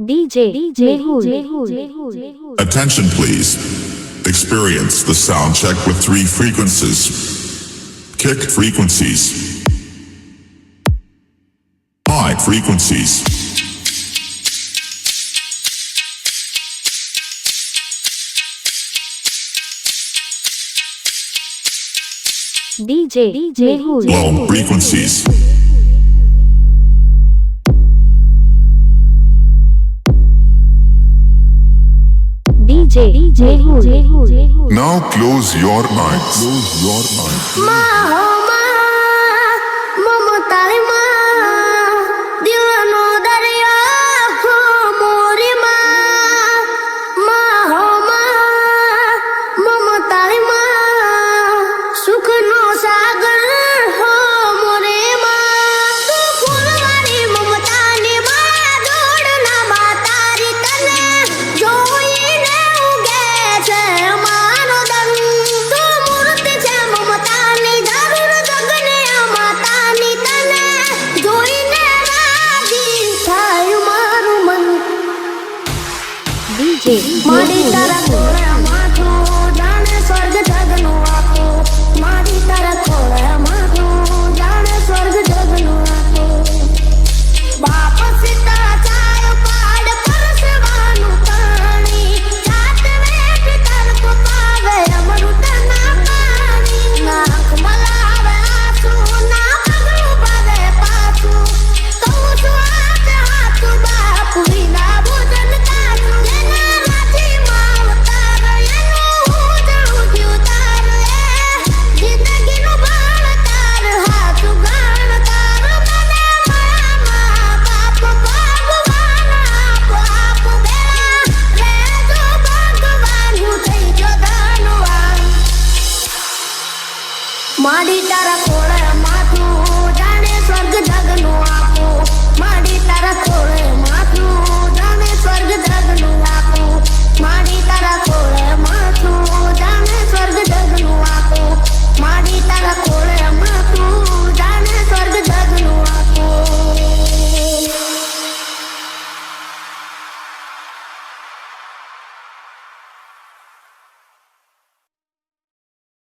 DJ, DJ, Mehul. Attention, please. Experience the sound check with three frequencies. Kick frequencies. High frequencies. DJ, DJ, Low frequencies. DJ, Now close your eyes. Close your eyes. My oh, home. மடித்தரம் માડી તારા ખોળામાં તું જાણે સ્વર્ગ જગનું આપું.